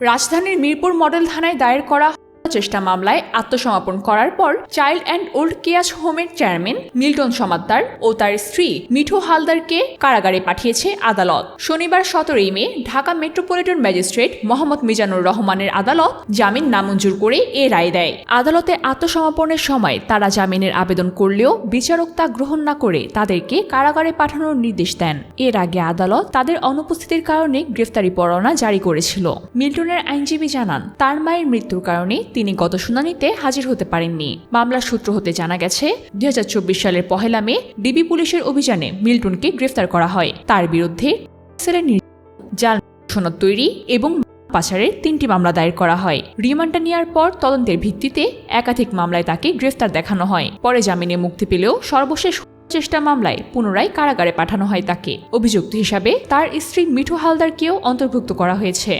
রাজধানীর মিরপুর মডেল থানায় দায়ের করা চেষ্টা মামলায় আত্মসমর্পণ করার পর চাইল্ড অ্যান্ড ওল্ড কেয়াস হোমের চেয়ারম্যান মিল্টন সমাদ্দার ও তার স্ত্রী মিঠু হালদারকে কারাগারে পাঠিয়েছে আদালত। শনিবার সতেরোই May Dhaka metropolitan magistrate Mohammad Mizanur রহমানের আদালত জামিন নামঞ্জুর করে এ রায় দেয়। আদালতে আত্মসমর্পণের সময় তারা জামিনের আবেদন করলেও বিচারক তা গ্রহণ না করে তাদেরকে কারাগারে পাঠানোর নির্দেশ দেন। এর আগে আদালত তাদের অনুপস্থিতির কারণে গ্রেফতারি পরোয়ানা জারি করেছিল। মিল্টনের আইনজীবী জানান, তার মায়ের মৃত্যুর কারণে তিনি গত শুনানিতে হাজির হতে পারেননি। মামলার সূত্র হতে জানা গেছে, দুই হাজার চব্বিশ সালের পহেলা মে ডিবি পুলিশের অভিযানে মিল্টনকে গ্রেফতার করা হয়। তার বিরুদ্ধে জাল সনদ তৈরি এবং পাচারের তিনটি মামলা দায়ের করা হয়। রিমান্ডটা নেওয়ার পর তদন্তের ভিত্তিতে একাধিক মামলায় তাকে গ্রেফতার দেখানো হয়। পরে জামিনে মুক্তি পেলেও সর্বশেষ চেষ্টা মামলায় পুনরায় কারাগারে পাঠানো হয় তাকে। অভিযুক্ত হিসাবে তার স্ত্রী মিঠু হালদারকেও অন্তর্ভুক্ত করা হয়েছে।